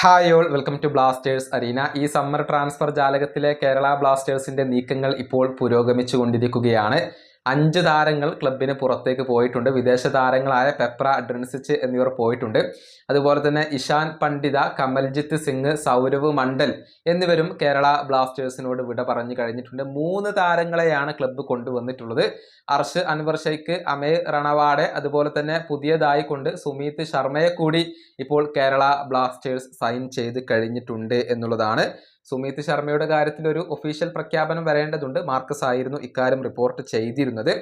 Hi all welcome to Blasters arena ഈ summer transfer ജാലകത്തിലെ കേരള ബ്ലാസ്റ്റേഴ്സിന്റെ നീക്കങ്ങൾ ഇപ്പോൾ പുരോഗമിച്ചു കൊണ്ടിരിക്കുകയാണ് അഞ്ച് താരങ്ങൾ ക്ലബിന് പുറത്തേക്ക് പോയിട്ടുണ്ട്. വിദേശ താരങ്ങളായ പെപ്ര അഡ്രൻസിച്ച് എന്നിവർ പോയിട്ടുണ്ട്. അതുപോലെ തന്നെ ഇഷാൻ പണ്ഡിത കമൽജിത്ത് സിംഗ് സൗരവ് മണ്ഡൽ എന്നിവരും കേരള ബ്ലാസ്റ്റേഴ്സിനോട് വിട പറഞ്ഞു കഴിഞ്ഞിട്ടുണ്ട്. മൂന്ന് താരങ്ങളെയാണ് ക്ലബ്ബ് കൊണ്ടുവന്നിട്ടുള്ളത്. അർഷ് അൻവർ ഷെയ്ഖ് അമേ റണവാഡെ അതുപോലെ തന്നെ പുതിയതായി കൊണ്ട് സുമീത് ശർമ്മയെ കൂടി ഇപ്പോൾ കേരള ബ്ലാസ്റ്റേഴ്സ് സൈൻ ചെയ്ത് കഴിഞ്ഞിട്ടുണ്ട് എന്നുള്ളതാണ് സുമീത് ശർമ്മയുടെ കാര്യത്തിൽ ഒരു ഒഫീഷ്യൽ പ്രഖ്യാപനം വരേണ്ടതുണ്ട്. മാർക്കസ് ആയിരുന്നു ഇക്കാര്യം റിപ്പോർട്ട് ചെയ്തിരുന്നത്.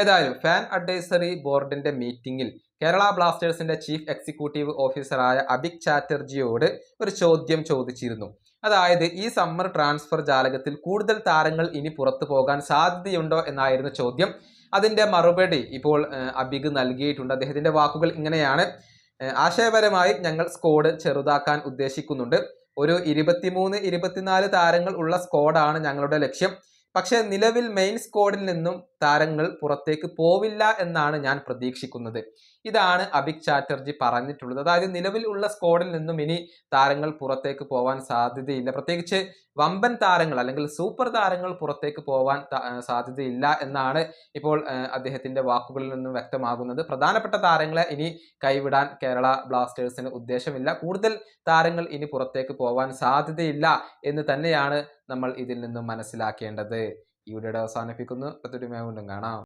ഏതായാലും ഫാൻ അഡ്വൈസറി ബോർഡിന്റെ മീറ്റിംഗിൽ കേരള ബ്ലാസ്റ്റേഴ്സിന്റെ ചീഫ് എക്സിക്യൂട്ടീവ് ഓഫീസറായ അബിക് ചാറ്റർജിയോട് ഒരു ചോദ്യം ചോദിച്ചിരുന്നു. അതായത് ഈ സമ്മർ ട്രാൻസ്ഫർ ജാലകത്തിൽ കൂടുതൽ താരങ്ങൾ ഇനി പുറത്തു പോകാൻ സാധ്യതയുണ്ടോ എന്നായിരുന്നു ചോദ്യം. അതിന്റെ മറുപടി ഇപ്പോൾ അബിഗ് നൽകിയിട്ടുണ്ട്. അദ്ദേഹത്തിന്റെ വാക്കുകൾ ഇങ്ങനെയാണ്. ആശയപരമായി ഞങ്ങൾ സ്കോഡ് ചെറുതാക്കാൻ ഉദ്ദേശിക്കുന്നുണ്ട്. ഒരു ഇരുപത്തിമൂന്ന് ഇരുപത്തിനാല് താരങ്ങൾ ഉള്ള സ്ക്വാഡാണ് ഞങ്ങളുടെ ലക്ഷ്യം. പക്ഷേ നിലവിൽ മെയിൻ സ്ക്വാഡിൽ നിന്നും താരങ്ങൾ പുറത്തേക്ക് പോവില്ല എന്നാണ് ഞാൻ പ്രതീക്ഷിക്കുന്നത്. ഇതാണ് അഭിക് ചാറ്റർജി പറഞ്ഞിട്ടുള്ളത്. അതായത് നിലവിൽ ഉള്ള സ്ക്വാഡിൽ നിന്നും ഇനി താരങ്ങൾ പുറത്തേക്ക് പോവാൻ സാധ്യതയില്ല. പ്രത്യേകിച്ച് വമ്പൻ താരങ്ങൾ അല്ലെങ്കിൽ സൂപ്പർ താരങ്ങൾ പുറത്തേക്ക് പോവാൻ സാധ്യതയില്ല എന്നാണ് ഇപ്പോൾ അദ്ദേഹത്തിന്റെ വാക്കുകളിൽ നിന്നും വ്യക്തമാകുന്നത്. പ്രധാനപ്പെട്ട താരങ്ങളെ ഇനി കൈവിടാൻ കേരള ബ്ലാസ്റ്റേഴ്സിന് ഉദ്ദേശമില്ല. കൂടുതൽ താരങ്ങൾ ഇനി പുറത്തേക്ക് പോവാൻ സാധ്യതയില്ല എന്ന് തന്നെയാണ് നമ്മൾ ഇതിൽ നിന്നും മനസ്സിലാക്കേണ്ടത്. ഈ വീഡിയോയുടെ അവസാനിപ്പിക്കുന്നു. മറ്റൊരു വീണ്ടും കാണാം.